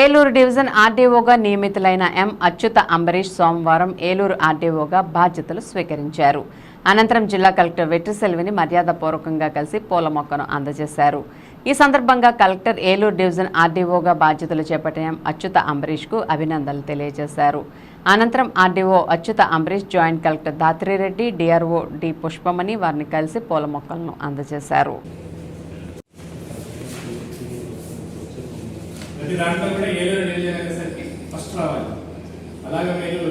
Eluru division ఆర్డీఓగా నియమితులైన ఎం అచ్యుత అంబరీష్ సోమవారం ఏలూరు ఆర్డీఓగా బాధ్యతలు స్వీకరించారు. అనంతరం జిల్లా కలెక్టర్ వెట్రిసెల్విని మర్యాదపూర్వకంగా కలిసి పూల మొక్కను అందజేశారు. ఈ సందర్భంగా కలెక్టర్ ఏలూరు డివిజన్ ఆర్డీఓగా బాధ్యతలు చేపట్టిన ఎం అచ్యుత అంబరీష్కు అభినందనలు తెలియజేశారు. అనంతరం RDO Achyuta Ambareesh joint collector Dhatri Reddy DRO D Pushpamani వారిని కలిసి పూల మొక్కలను అందజేశారు. ప్రతి దాంట్లో కూడా ఏలూరు డివిజన్ అనేసరికి ఫస్ట్ రావాలి. అలాగే మీరు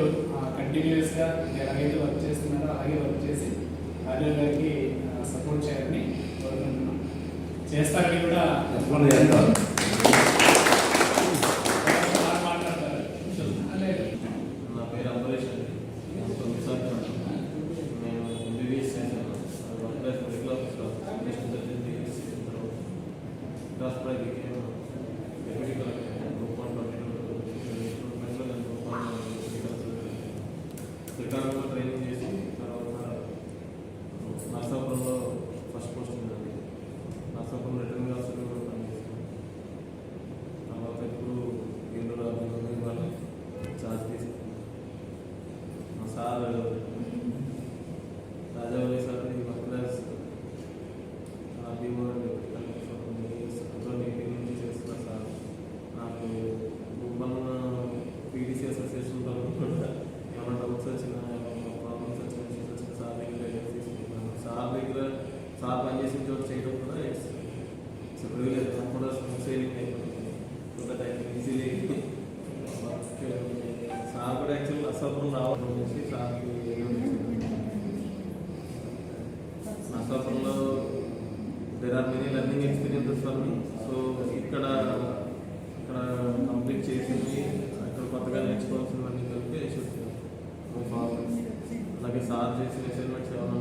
కంటిన్యూస్గా ఎలాగైతే వర్క్ చేస్తున్నారో అలాగే వర్క్ చేసి రాజీవ్ గారికి సపోర్ట్ చేయాలని కోరుకుంటున్నాం. చేస్తారని కూడా శ్రీకాకుళంలో ట్రైనింగ్ చేసి తర్వాత నర్సాపురంలో ఫస్ట్ పోస్ట్ ఉందండి నర్సాపురం రిటర్న్ ఆఫీసర్గా కూడా పనిచేస్తాను తర్వాత ఇప్పుడు ఏడు రాజు వాళ్ళు చార్జ్ తీసుకున్నాను మా సార్ సార్ పనిచేసిన చోట చేయడం కూడా ఇట్స్ ఇట్స్ ప్రివిలేజ్ మనం కూడా స్మూత్ సేవింగ్ అయిపోతుంది ఈజీలీ సార్ కూడా యాక్చువల్ అసలు రావడం నుంచి సార్కి నర్సాపురంలో there are many learning experiences for me so ఇక్కడ ఇక్కడ కంప్లీట్ చేసింది అక్కడ కొత్తగా నేర్చుకోవాల్సినవన్నీ కలిపి అలాగే సార్ చేసిన అసైన్మెంట్స్ ఏమైనా